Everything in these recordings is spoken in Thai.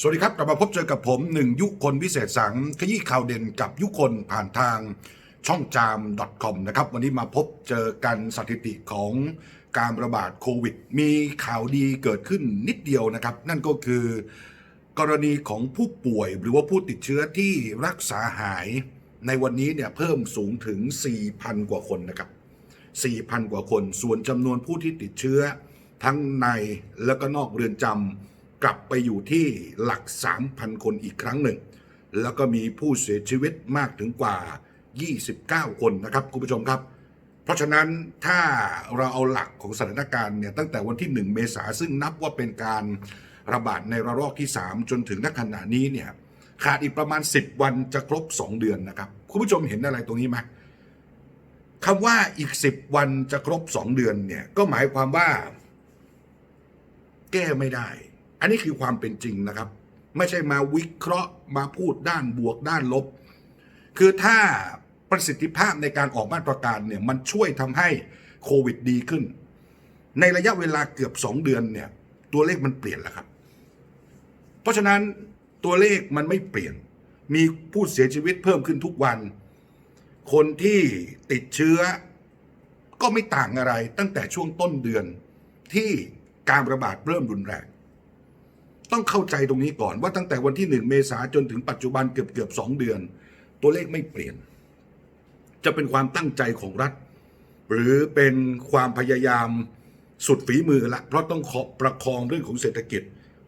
สวัสดีครับกลับมาพบเจอกับผมหนึ่งยุคนวิเศษสังขยี้ข่าวเด่นกับยุคนผ่านทางช่องจาม .com นะครับวันนี้มาพบเจอกันสถิติของการระบาดโควิด มีข่าวดีเกิดขึ้นนิดเดียวนะครับ นั่นก็คือกรณีของผู้ป่วยหรือว่าผู้ติดเชื้อที่รักษาหายในวันนี้เนี่ยเพิ่มสูงถึง 4,000 กว่าคนนะครับ 4,000 กว่าคน ส่วนจำนวนผู้ที่ติดเชื้อทั้งในและก็นอกเรือนจำ กลับไปอยู่ที่หลัก 3,000 คนอีกครั้งหนึ่ง แล้วก็มีผู้เสียชีวิตมากถึงกว่า 29 คนนะครับคุณผู้ชมครับ เพราะฉะนั้นถ้าเราเอาหลักของสถานการณ์เนี่ยตั้งแต่วันที่ 1 เมษาซึ่งนับว่าเป็นการระบาดในระลอกที่ 3 จนถึงณขณะนี้เนี่ยขาดอีกประมาณ 10 วันจะครบ 2 เดือนนะครับคุณผู้ชมเห็นอะไรตรงนี้ไหมคำว่าอีกสิบวันจะครบสองเดือนเนี่ยก็หมายความว่า แก้ไม่ได้ อันนี้คือความเป็นจริงนะครับ ไม่ใช่มาวิเคราะห์มาพูดด้านบวกด้านลบ คือถ้าประสิทธิภาพในการออกมาตรการเนี่ยมันช่วยทำให้โควิดดีขึ้น ในระยะเวลาเกือบสองเดือนเนี่ยตัวเลขมันเปลี่ยนแล้วครับ เพราะฉะนั้นตัวเลขมันไม่เปลี่ยน มีผู้เสียชีวิตเพิ่มขึ้นทุกวัน คนที่ติดเชื้อก็ไม่ต่างอะไรตั้งแต่ช่วงต้นเดือนที่การระบาดเริ่มรุนแรง ต้องเข้าใจตรงนี้ก่อนว่าตั้งแต่วันที่หนึ่งเมษาจนถึงปัจจุบันเกือบเกือบสองเดือน ตัวเลขไม่เปลี่ยน จะเป็นความตั้งใจของรัฐ หรือเป็นความพยายามสุดฝีมือละเพราะต้องขอประคองเรื่องของเศรษฐกิจ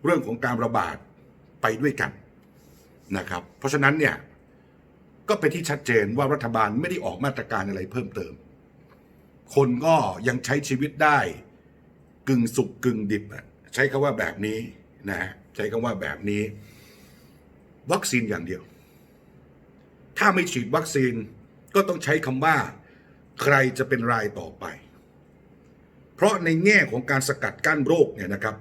เรื่องของการระบาดไปด้วยกันนะครับ เพราะฉะนั้นเนี่ยก็เป็นที่ชัดเจนว่ารัฐบาลไม่ได้ออกมาตรการอะไรเพิ่มเติม คนก็ยังใช้ชีวิตได้กึ่งสุกกึ่งดิบใช้คำว่าแบบนี้ นะใช้คำว่าแบบนี้ วัคซีนอย่างเดียว ถ้าไม่ฉีดวัคซีนก็ต้องใช้คำว่า ใครจะเป็นรายต่อไป เพราะในแง่ของการสกัดกั้นโรคเนี่ยนะครับ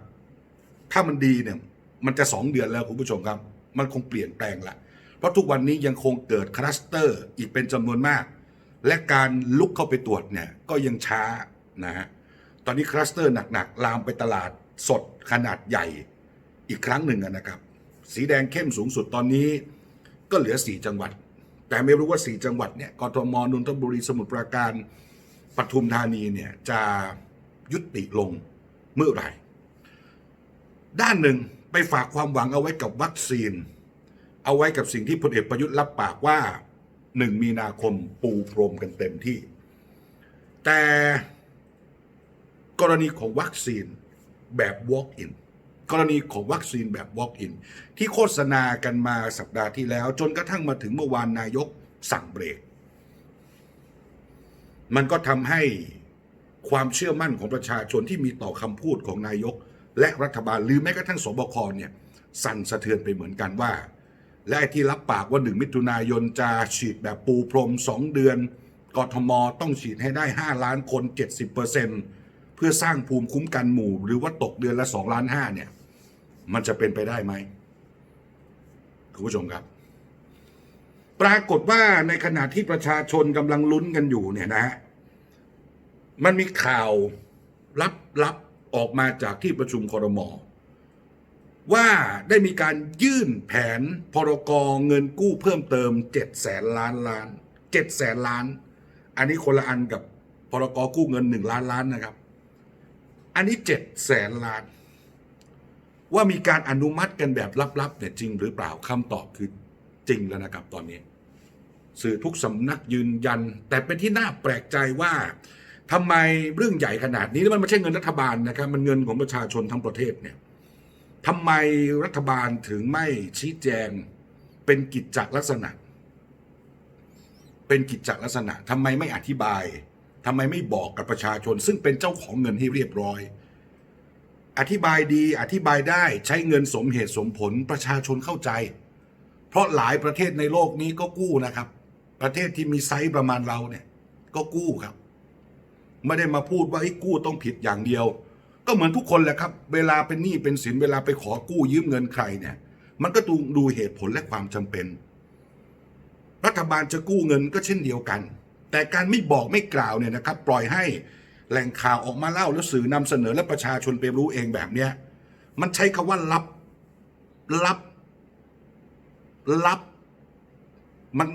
ถ้ามันดีเนี่ยมันจะสองเดือนแล้วคุณผู้ชมครับ มันคงเปลี่ยนแปลงละเพราะทุกวันนี้ยังคงเกิดคลัสเตอร์อีกเป็นจำนวนมาก และการลุกเข้าไปตรวจเนี่ยก็ยังช้านะฮะตอนนี้คลัสเตอร์หนักๆลามไปตลาดสดขนาดใหญ่ อีกครั้งหนึ่งนะครับ สีแดงเข้มสูงสุดตอนนี้ก็เหลือ 4 จังหวัด แต่ไม่รู้ว่า 4 จังหวัดเนี่ยกทมนนทบุรีสมุทรปราการปทุมธานีเนี่ยจะยุติลงเมื่อไหร่ด้านหนึ่งไปฝากความหวังเอาไว้กับวัคซีน เอาไว้กับสิ่งที่พลเอกประยุทธ์รับปากว่าหนึ่งมีนาคมปูพรมกันเต็มที่ แต่กรณีของวัคซีนแบบ walk-in กรณีของวัคซีนแบบ walk-in ที่โฆษณากันมาสัปดาห์ที่แล้ว จนกระทั่งมาถึงเมื่อวานนายกสั่งเบรก มันก็ทำให้ความเชื่อมั่นของประชาชนที่มีต่อคำพูดของนายก และรัฐบาลหรือแม้กระทั่งสบคเนี่ยสั่นสะเทือนไปเหมือนกันว่า และไอที่รับปากว่าหนึ่งมิถุนายนจะฉีดแบบปูพรมสองเดือนกทมต้องฉีดให้ได้ 5 ล้านคน 70%เพื่อสร้างภูมิคุ้มกันหมู่ หรือว่าตกเดือนละ 2 ล้าน5เนี่ย มันจะเป็นไปได้ไหมคุณผู้ชมครับ ปรากฏว่าในขณะที่ประชาชนกำลังลุ้นกันอยู่เนี่ยนะฮะมันมีข่าวลับๆออกมาจากที่ประชุมครมว่าได้มีการยื่นแผนพรกรเงินกู้เพิ่มเติม7แสนล้านล้าน7แสนล้าน อันนี้คนละอันกับพรกรกู้เงิน1ล้านล้านนะครับ อันนี้7แสนล้าน ว่ามีการอนุมัติกันแบบลับๆเนี่ยจริงหรือเปล่าคำตอบคือจริงแล้วนะครับตอนนี้ สื่อทุกสำนักยืนยัน แต่เป็นที่น่าแปลกใจว่าทำไมเรื่องใหญ่ขนาดนี้แล้วมันไม่ใช่เงินรัฐบาลนะครับ มันเงินของประชาชนทั้งประเทศเนี่ยทำไมรัฐบาลถึงไม่ชี้แจงเป็นกิจจลักษณะ เป็นกิจจลักษณะทำไมไม่อธิบายทำไมไม่บอกกับประชาชน ซึ่งเป็นเจ้าของเงินให้เรียบร้อย อธิบายดีอธิบายได้ใช้เงินสมเหตุสมผลประชาชนเข้าใจ เพราะหลายประเทศในโลกนี้ก็กู้นะครับ ประเทศที่มีไซส์ประมาณเราเนี่ย ก็กู้ครับ ไม่ได้มาพูดว่าไอ้กู้ต้องผิดอย่างเดียว ก็เหมือนทุกคนแหละครับ เวลาเป็นหนี้เป็นสินเวลาไปขอกู้ยืมเงินใครเนี่ย มันก็ดูดูเหตุผลและความจำเป็น รัฐบาลจะกู้เงินก็เช่นเดียวกัน แต่การไม่บอกไม่กล่าวเนี่ยนะครับ ปล่อยให้ แหล่งข่าวออกมาเล่าแล้วสื่อนำเสนอและประชาชนไปรู้เองแบบเนี้ยมันใช้คำว่าลับลับลับ มัน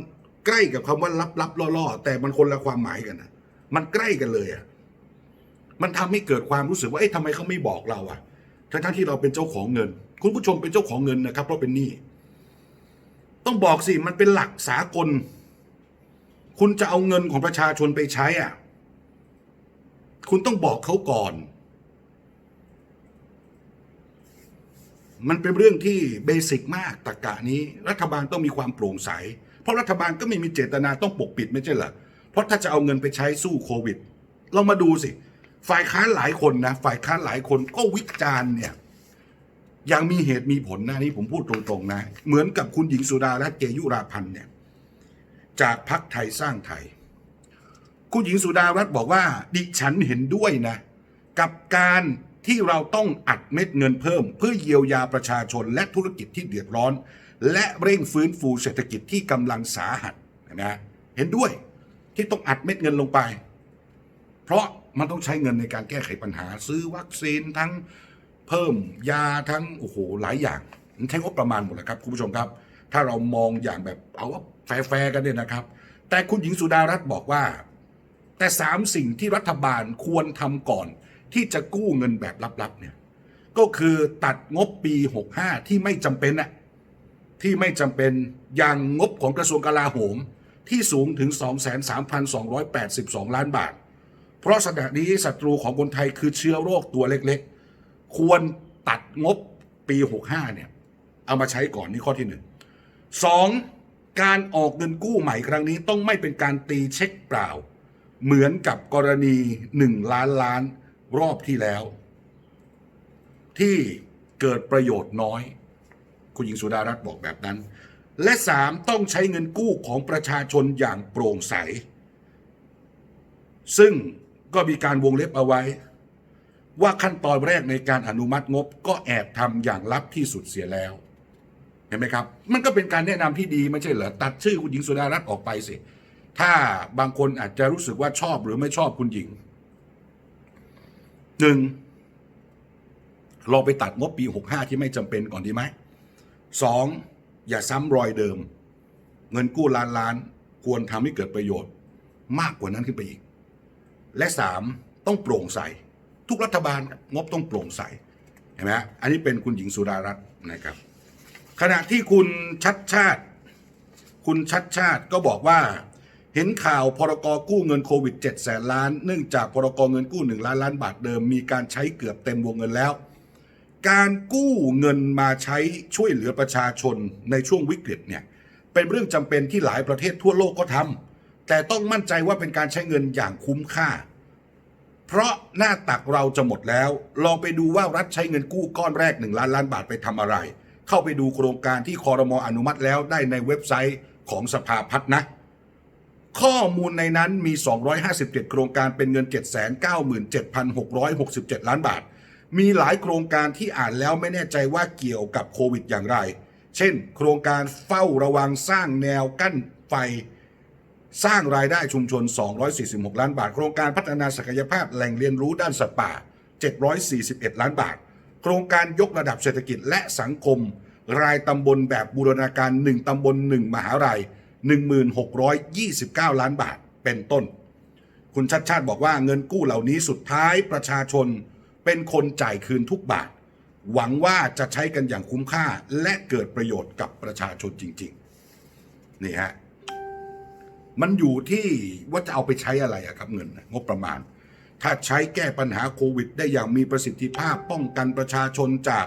ใกล้กับคำว่าลับลับล่อล่อแต่มันคนละความหมายกันนะมันใกล้กันเลยอะมันทำให้เกิดความรู้สึกว่าเอ๊ะทำไมเขาไม่บอกเราอะทั้งทั้งที่เราเป็นเจ้าของเงิน คุณผู้ชมเป็นเจ้าของเงินนะครับ เพราะเป็นหนี้ต้องบอกสิมันเป็นหลักสากล คุณจะเอาเงินของประชาชนไปใช้อะ คุณต้องบอกเขาก่อน มันเป็นเรื่องที่เบสิกมากตรกกะนี้ รัฐบาลต้องมีความโปร่งใส เพราะรัฐบาลก็ไม่มีเจตนาต้องปกปิดไม่ใช่เหรอเพราะถ้าจะเอาเงินไปใช้สู้โควิด เรามาดูสิ ฝ่ายค้านหลายคนนะ ฝ่ายค้านหลายคนก็วิจารณ์เนี่ยอย่างมีเหตุมีผลนะนี่ผมพูดตรงๆนะ เหมือนกับคุณหญิงสุดารัตน์เกยุราพันธ์เนี่ย จากพักไทยสร้างไทย คุณหญิงสุดารัตน์บอกว่า ดิฉันเห็นด้วยนะ กับการที่เราต้องอัดเม็ดเงินเพิ่ม เพื่อเยียวยาประชาชนและธุรกิจที่เดือดร้อน และเร่งฟื้นฟูเศรษฐกิจที่กำลังสาหัสนะเห็นด้วยที่ต้องอัดเม็ดเงินลงไป เพราะมันต้องใช้เงินในการแก้ไขปัญหา ซื้อวัคซีนทั้งเพิ่มยาทั้งโอ้โหหลายอย่างมันใช้งบประมาณหมดแหละครับคุณผู้ชมครับ ถ้าเรามองอย่างแบบเอาว่าแฟร์ๆกันเนี่ยนะครับ แต่คุณหญิงสุดารัตน์บอกว่า แต่สามสิ่งที่รัฐบาลควรทำก่อน ที่จะกู้เงินแบบลับๆเนี่ยก็คือตัดงบปี 65 ที่ไม่จำเป็นอะที่ไม่จำเป็นอย่างงบของกระทรวงกลาโหมที่สูงถึง 23,282 ล้านบาท เพราะขณะนี้ศัตรูของคนไทยคือเชื้อโรคตัวเล็กๆ ควรตัดงบปี 65 เนี่ย เอามาใช้ก่อนนี่ข้อที่หนึ่งสองการออกเงินกู้ใหม่ครั้งนี้ต้องไม่เป็นการตีเช็คเปล่า เหมือนกับกรณี1ล้านล้านรอบที่แล้ว ที่เกิดประโยชน์น้อย คุณหญิงสุดารัตน์บอกแบบนั้น และสามต้องใช้เงินกู้ของประชาชนอย่างโปร่งใส ซึ่งก็มีการวงเล็บเอาไว้ ว่าขั้นตอนแรกในการอนุมัติงบก็แอบทำอย่างลับที่สุดเสียแล้วเห็นไหมครับ มันก็เป็นการแนะนำที่ดีไม่ใช่เหรอตัดชื่อคุณหญิงสุดารัตน์ออกไปสิ ถ้าบางคนอาจจะรู้สึกว่าชอบหรือไม่ชอบคุณหญิงหนึ่งเราไปตัดงบปี 65 ที่ไม่จำเป็นก่อนดีไหมสองอย่าซ้ำรอยเดิม เงินกู้ล้านล้านควรทำให้เกิดประโยชน์ มากกว่านั้นขึ้นไปอีก และสามต้องโปร่งใส ทุกรัฐบาลงบต้องโปร่งใสเห็นไหมอันนี้เป็นคุณหญิงสุดารัตน์นะครับ ขณะที่คุณชัดชาติ คุณชัดชาติก็บอกว่า เห็นข่าวพรกกู้เงินโควิด7แสนล้าน เนื่องจากพรกเงินกู้ 1 ล้านล้านบาทเดิมมีการใช้เกือบเต็มวงเงินแล้ว การกู้เงินมาใช้ช่วยเหลือประชาชนในช่วงวิกฤตเนี่ยเป็นเรื่องจำเป็นที่หลายประเทศทั่วโลกก็ทำแต่ต้องมั่นใจว่าเป็นการใช้เงินอย่างคุ้มค่า เพราะหน้าตักเราจะหมดแล้วลองไปดูว่ารัฐใช้เงินกู้ก้อนแรก 1 ล้านล้านบาทไปทำอะไร เข้าไปดูโครงการที่คอรมออนุมัติแล้วได้ในเว็บไซต์ของสภาพัฒน์นะ ข้อมูลในนั้นมี 257 โครงการเป็นเงิน 797,667 ล้านบาท มีหลายโครงการที่อ่านแล้วไม่แน่ใจว่าเกี่ยวกับโควิดอย่างไร เช่น โครงการเฝ้าระวังสร้างแนวกั้นไฟ สร้างรายได้ชุมชน 246 ล้านบาท โครงการพัฒนาศักยภาพแหล่งเรียนรู้ด้านสัตว์ป่า 741 ล้านบาท โครงการยกระดับเศรษฐกิจและสังคม รายตำบลแบบบูรณาการ 1 ตำบล 1 มหาลัย 1629 ล้านบาทเป็นต้น คุณชัดชาติบอกว่าเงินกู้เหล่านี้สุดท้ายประชาชนเป็นคนจ่ายคืนทุกบาท หวังว่าจะใช้กันอย่างคุ้มค่าและเกิดประโยชน์กับประชาชนจริง ๆ นี่ฮะ มันอยู่ที่ว่าจะเอาไปใช้อะไระครับเงินงบประมาณ ถ้าใช้แก้ปัญหาโควิด ได้อย่างมีประสิทธิภาพป้องกันประชาชนจาก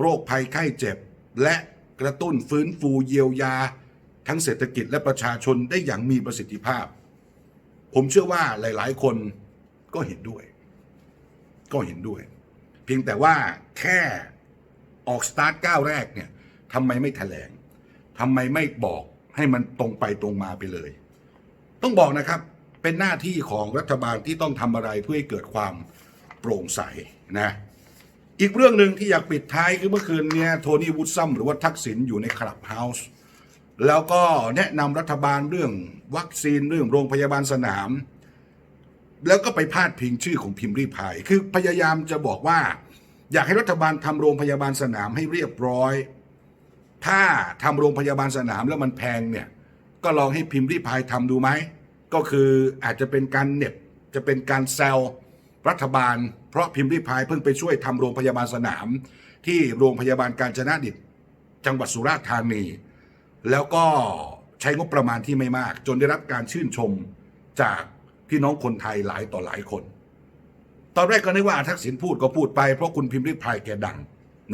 โรคภัยไข้เจ็บ และกระตุ้นฟื้นฟูเยียวยา ทั้งเศรษฐกิจและประชาชนได้อย่างมีประสิทธิภาพ ผมเชื่อว่าหลาย ๆ คนก็เห็นด้วย ก็เห็นด้วย เพียงแต่ว่าแค่ออกสตาร์ทก้าวแรกเนี่ยทำไมไม่แถลงทำไมไม่บอกให้มันตรงไปตรงมาไปเลย ต้องบอกนะครับเป็นหน้าที่ของรัฐบาลที่ต้องทำอะไรเพื่อให้เกิดความโปร่งใสนะอีกเรื่องหนึ่งที่อยากปิดท้ายคือเมื่อคืนเนี่ยโทนี่วูดซัมหรือว่าทักษิณอยู่ในคลับเฮาส์ แล้วก็แนะนำรัฐบาลเรื่องวัคซีนเรื่องโรงพยาบาลสนาม แล้วก็ไปพาดพิงชื่อของพิมพ์รีพาย คือพยายามจะบอกว่า อยากให้รัฐบาลทำโรงพยาบาลสนามให้เรียบร้อย ถ้าทำโรงพยาบาลสนามแล้วมันแพงเนี่ยก็ลองให้พิมพ์รีพายทำดูไหม ก็คืออาจจะเป็นการเน็บจะเป็นการแซวรัฐบาล เพราะพิมพ์รีพายเพิ่งไปช่วยทำโรงพยาบาลสนาม ที่โรงพยาบาลการจนาดิตจังหวัดสุราษฎร์ธานี แล้วก็ใช้งบประมาณที่ไม่มาก จนได้รับการชื่นชมจากพี่น้องคนไทยหลายต่อหลายคน ตอนแรกก็นึกว่าทักษิณพูดก็พูดไปเพราะคุณพิมพ์ริพายแกดัง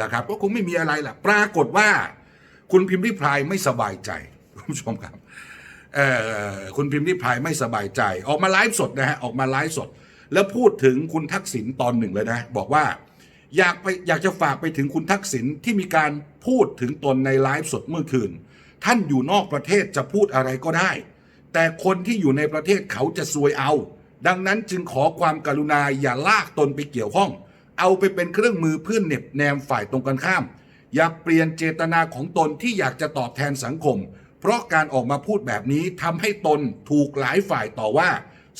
นะครับ ก็คงไม่มีอะไรล่ะ ปรากฏว่า คุณพิมพ์ริพายไม่สบายใจคุณผู้ชมครับคุณพิมพ์ริพายไม่สบายใจ ออกมาไลฟ์สดนะฮะออกมาไลฟ์สด แล้วพูดถึงคุณทักษิณตอนหนึ่งเลยนะ บอกว่าอยากไปอยากจะฝากไปถึงคุณทักษิณที่มีการพูดถึงตนในไลฟ์สดเมื่อคืน ท่านอยู่นอกประเทศจะพูดอะไรก็ได้ แต่คนที่อยู่ในประเทศเขาจะซวยเอา ดังนั้นจึงขอความกรุณาอย่าลากตนไปเกี่ยวข้อง เอาไปเป็นเครื่องมือเพื่อเหน็บแนมฝ่ายตรงกันข้าม อย่าเปลี่ยนเจตนาของตนที่อยากจะตอบแทนสังคม เพราะการออกมาพูดแบบนี้ทำให้ตนถูกหลายฝ่ายต่อว่า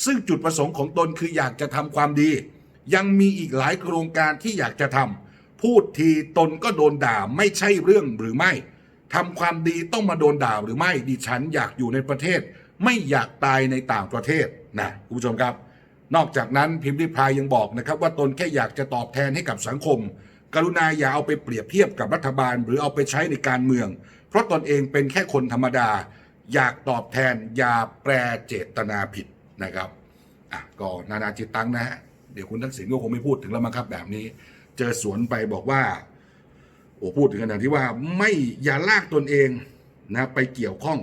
ซึ่งจุดประสงค์ของตนคืออยากจะทำความดี ยังมีอีกหลายโครงการที่อยากจะทำพูดทีตนก็โดนด่าไม่ใช่เรื่องหรือไม่ ทำความดีต้องมาโดนด่าหรือไม่ดิฉันอยากอยู่ในประเทศ ไม่อยากตายในต่างประเทศนะคุณผู้ชมครับ นอกจากนั้นพิมพ์ริพายยังบอกนะครับ ว่าตนแค่อยากจะตอบแทนให้กับสังคม กรุณาอย่าเอาไปเปรียบเทียบกับรัฐบาล หรือเอาไปใช้ในการเมือง เพราะตนเองเป็นแค่คนธรรมดา อยากตอบแทนอย่าแปรเจตนาผิดนะครับอะก็นานาจิตตังนะฮะเดี๋ยวคุณทักษิณก็คงไม่พูดถึงแล้วมั้งครับแบบนี้ เจอสวนไปบอกว่า โอ้พูดถึงขนาดที่ว่าไม่อย่าลากตนเองนะไปเกี่ยวข้อง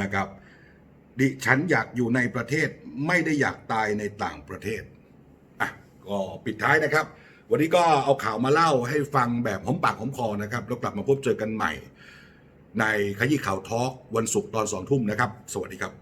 นะครับ ดิฉันอยากอยู่ในประเทศไม่ได้อยากตายในต่างประเทศอะก็ปิดท้ายนะครับ วันนี้ก็เอาข่าวมาเล่าให้ฟังแบบหอมปากหอมคอนะครับแล้วกลับมาพบเจอกันใหม่ ในขยี้ข่าวทอล์กวันศุกร์ตอนสองทุ่มนะครับ สวัสดีครับ